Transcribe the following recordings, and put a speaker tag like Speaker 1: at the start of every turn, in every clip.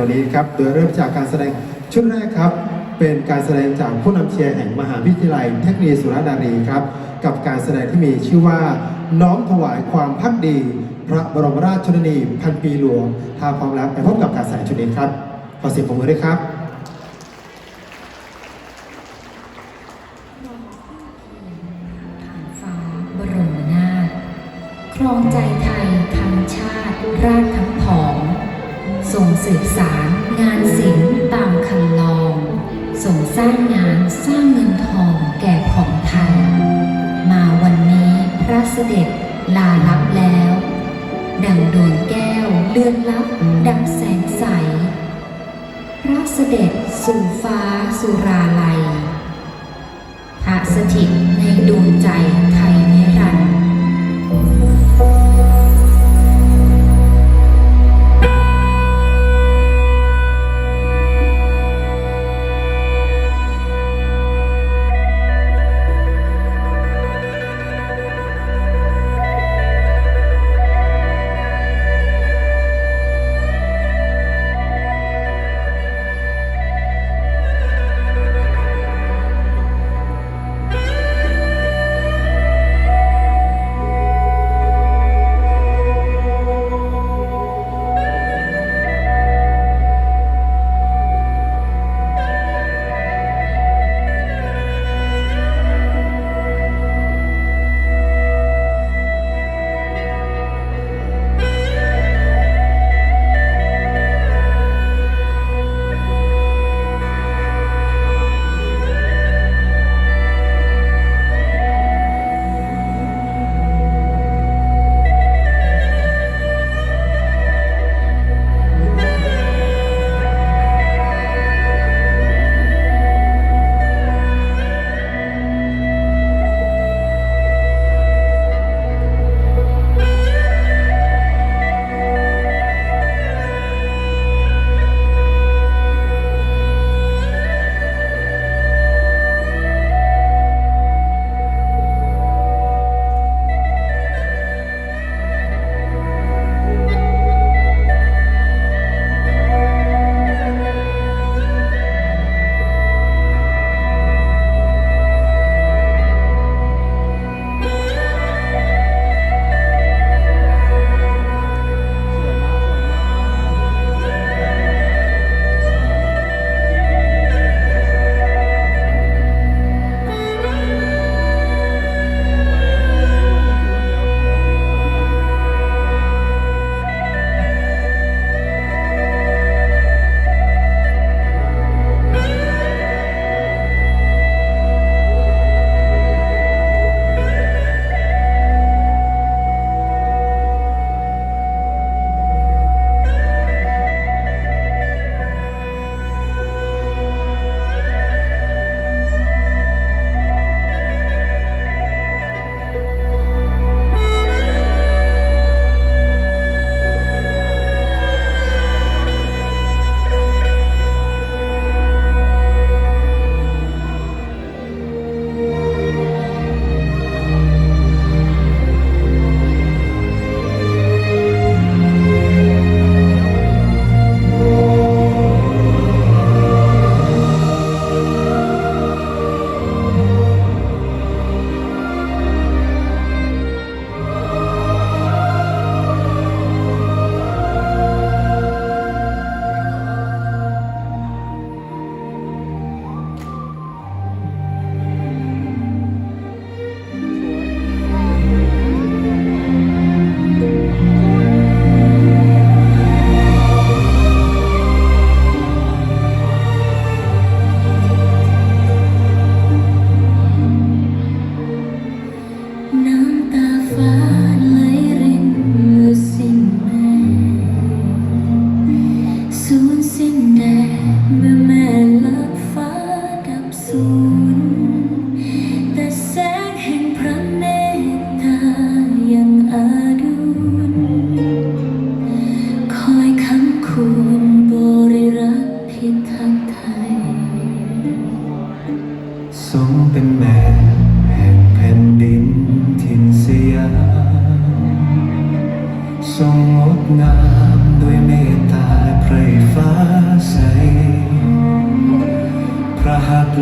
Speaker 1: วันนี้ครับ โดยเริ่มจากการแสดงชุดแรกครับ เป็นการแสดงจากผู้นำเชียร์แห่งมหาวิทยาลัยเทคโนโลยีสุรารีครับ กับการแสดงที่มีชื่อว่า น้อมถวายความพักดี พระบรมราชชนนีพันปีหลวงถ้าพร้อมแล้วไปพบกับการแสดงชุดนี้ครับ ขอเสียงปรบมือด้วยครับ
Speaker 2: ส่งสืบสารงานศิลป์ตามคันลอง ส่งสร้างงานสร้างเงินทองแก่ของไทย มาวันนี้พระเสด็จลาลับแล้ว ดังดวงแก้วเลื่อนลับดังแสงใส พระเสด็จสู่ฟ้าสุราลัยพระสถิตในดวงใจ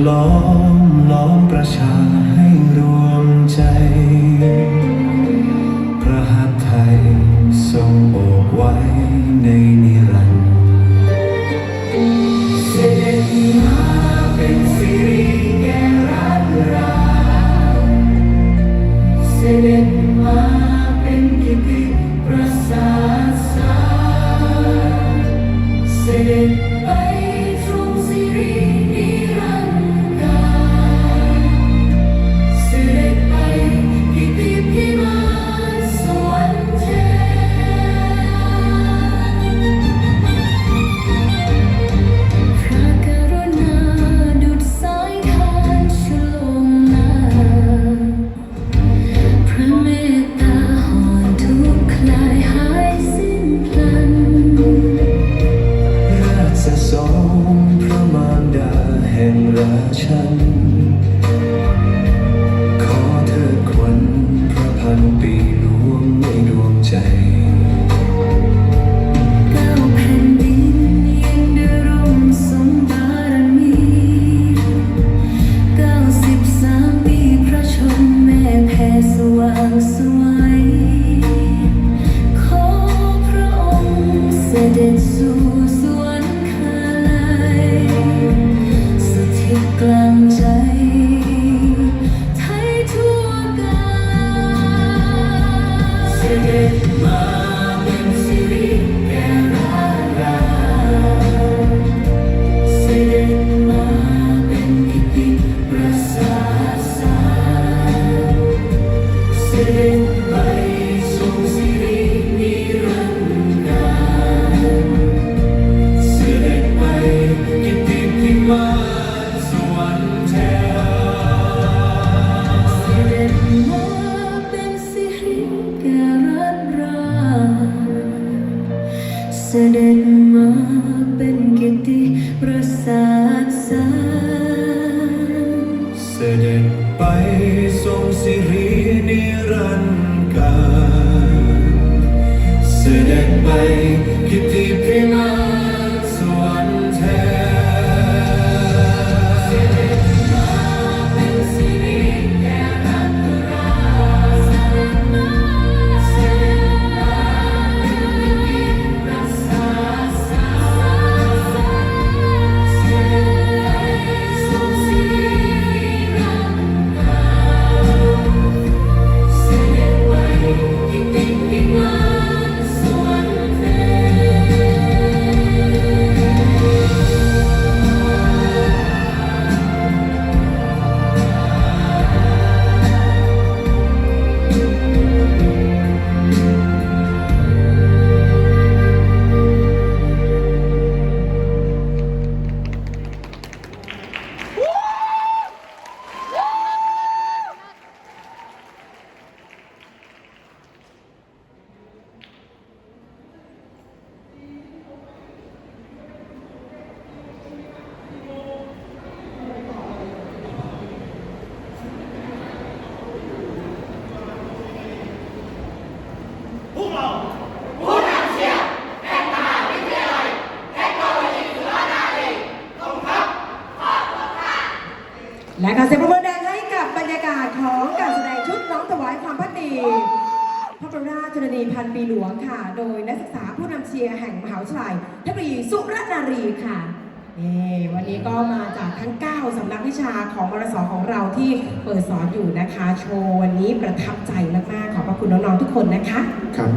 Speaker 3: ล้อมล้อมประชาให้รวมใจ พระหัตถ์ไทยทรงโอบไว้ในนิรันดร์ รา
Speaker 2: ชัน
Speaker 3: ขอเถิดควันพระพันปีหลวงในดวงใจ
Speaker 2: เก้าแผ่นดินยังดรมสมบา ด็จ
Speaker 3: มาเป็นกิติประสาทสารเสด็จไปทรงสิรินิรันดร์การเสด็จไปกิต พระ
Speaker 4: บรมราชชนนีพันปีหลวงค่ะ โดยนักศึกษาผู้นำเชียร์แห่งมหาวิทยาลัยเทคโนโลยีสุรนารีค่ะนี่วันนี้ก็มาจากทั้ง 9 สำนักวิชาของมรสของเราที่เปิดสอนอยู่นะคะ โชว์วันนี้ประทับใจมาก ๆ ขอบพระคุณน้อง ๆ ทุกคนนะคะ
Speaker 1: ครับ